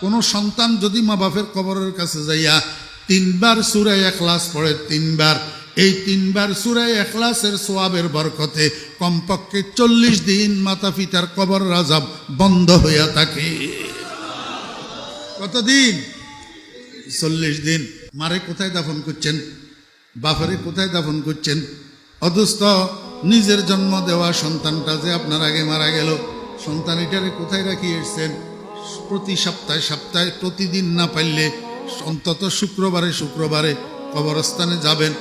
কোনো সন্তান যদি মা বাপের কবরের কাছে যাইয়া তিনবার সুরায় এখলাস পড়ে, তিনবার। এই তিনবার সুরায় এখলাসের সোয়াবের বরকতে কমপক্ষে চল্লিশ দিন মাতা পিতার কবর রাজাব বন্ধ হইয়া থাকে। কতদিন? চল্লিশ দিন। মারে কোথায় দাফন করছেন? বাপরে কোথায় দাফন করছেন? অথচ নিজের জন্ম দেওয়া সন্তানটা যে আপনার আগে মারা গেল, সন্তান এটারে কোথায় রাখি এসছেন প্রতি সপ্তাহে সপ্তাহে প্রতিদিন না পারলে অন্তত শুক্রবারে শুক্রবারে কবরস্থানে যাবেন।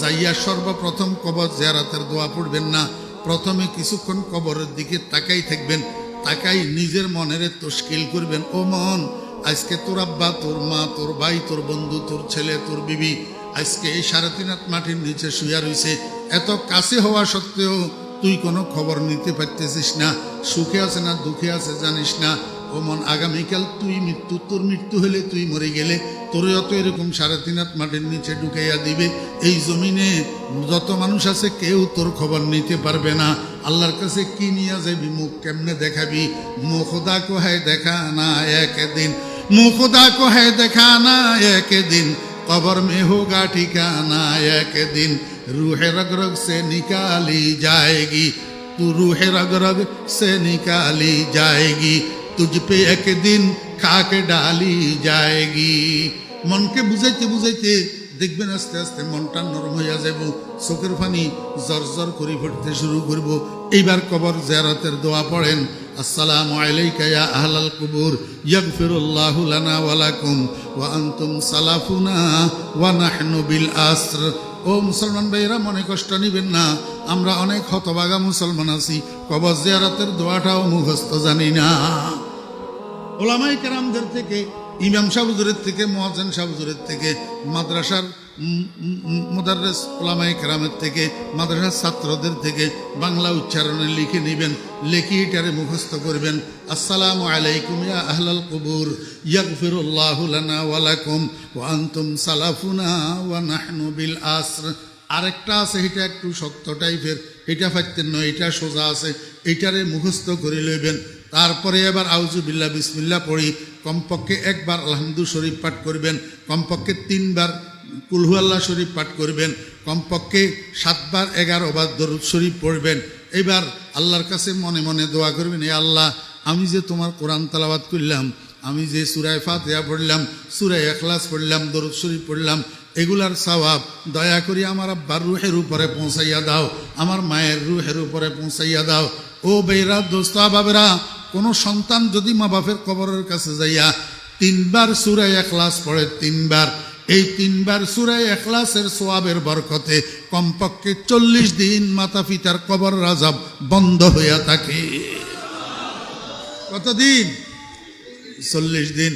যাইয়া সর্বপ্রথম কবর জেরাতের দোয়া পড়বেন না। প্রথমে কিছুক্ষণ কবরের দিকে তাকাই থাকবেন। তাকাই নিজের মনের তশকিল করবেন। ও মন, আজকে তোর আব্বা, তোর মা, তোর ভাই, তোর বন্ধু, তোর ছেলে, তোর বিবি আজকে এই সাড়ে তিন হাত মাটির নিচে শুয়া রইছে। এত কাছে হওয়া সত্ত্বেও তুই কোনো খবর নিতে পারতেছিস না। সুখে আছে না দুঃখে আছে জানিস না। ও মন আগামীকাল তুই মৃত্যু তোর মৃত্যু হলে তুই মরে গেলে তোর যত এরকম সাড়ে তিন হাত মাটির নিচে ঢুকাইয়া দিবে এই জমিনে যত মানুষ আছে কেউ তোর খবর নিতে পারবে না আল্লাহর কাছে কি নিয়ে যাবি মুখ কেমনে দেখাবি মুখদা কোহায় দেখা না একদিন মুখদা কোহায় দেখা না একদিন कबर में होगा ठिकाना एक दिन रूह रग रग से निकाली जाएगी तू रूह रग रग से निकाली जाएगी তুঝ পে একদিন খাকে ডালি যায়গি মনকে বুঝাইতে বুঝাইতে দেখবেন আস্তে আস্তে মনটা নরম হইয়া যাব চোখের পানি জর্জর করে ফুটতে শুরু করব এইবার কবর জেরাতের দোয়া পড়েন السلام عليك يا أهل القبور يغفر الله لنا ولكم ওয়া سلفنا ونحن بالأسر ও মুসলমান ভাইরা মনে কষ্ট নিবেন না, আমরা অনেক হতবাগা মুসলমান আছি, কবর জিয়ারতের দোয়াটাও মুখস্থ জানি না। ওলামাই কেরামদের থেকে, ইমাম সাহুজুরের থেকে মহাজেন সাহুজুরের থেকে, মাদ্রাসার মুদারেস ওলামাই কেরামের থেকে, মাদ্রাসার ছাত্রদের থেকে বাংলা উচ্চারণে লিখে নেবেন, লেখি এটারে মুখস্থ করবেন, আসসালামু আলাইকুম ইয়া আহলাল কুবুর, ইয়াগফিরুল্লাহু লানা ওয়া ওয়া সালাফুনা ওয়া নাহনু বিল আসর। আরেকটা আছে, এটা একটু শক্ত টাইপের, এটা ফাইতেন নয়, এটা সোজা আছে এইটারে মুখস্থ করে লইবেন। তারপরে এবার আউজুবিল্লা বিসমিল্লা পড়ি। কমপক্ষে একবার আলহামদু শরীফ পাঠ করবেন, কমপক্ষে তিনবার কুলহু আল্লাহ শরীফ পাঠ করবেন, কমপক্ষে সাতবার এগারো বার দরুদ শরীফ পড়বেন। এবার আল্লাহর কাছে মনে মনে দোয়া করবেন, এ আল্লাহ, আমি যে তোমার কোরআন তালাবাদ করলাম, আমি যে সুরায় ফাতেহা পড়লাম, সুরায় এখলাস পড়লাম, দরুদ শরীফ পড়লাম, এগুলার সওয়াব দয়া করি আমার আব্বার রুহের উপরে পৌঁছাইয়া দাও, আমার মায়ের রুহের উপরে পৌঁছাইয়া দাও। ও বেরা দোস্তা বাবেরা কোনো সন্তান যদি মা বাপের কবরের কাছে যাইয়া তিনবার সুরায় এখলাস পড়ে, তিনবার। এই তিনবার সুরায় এখলাসের সোয়াবের বরকতে কমপক্ষে চল্লিশ দিন মাতা পিতার কবর রাজাব বন্ধ হইয়া থাকে। কতদিন? চল্লিশ দিন।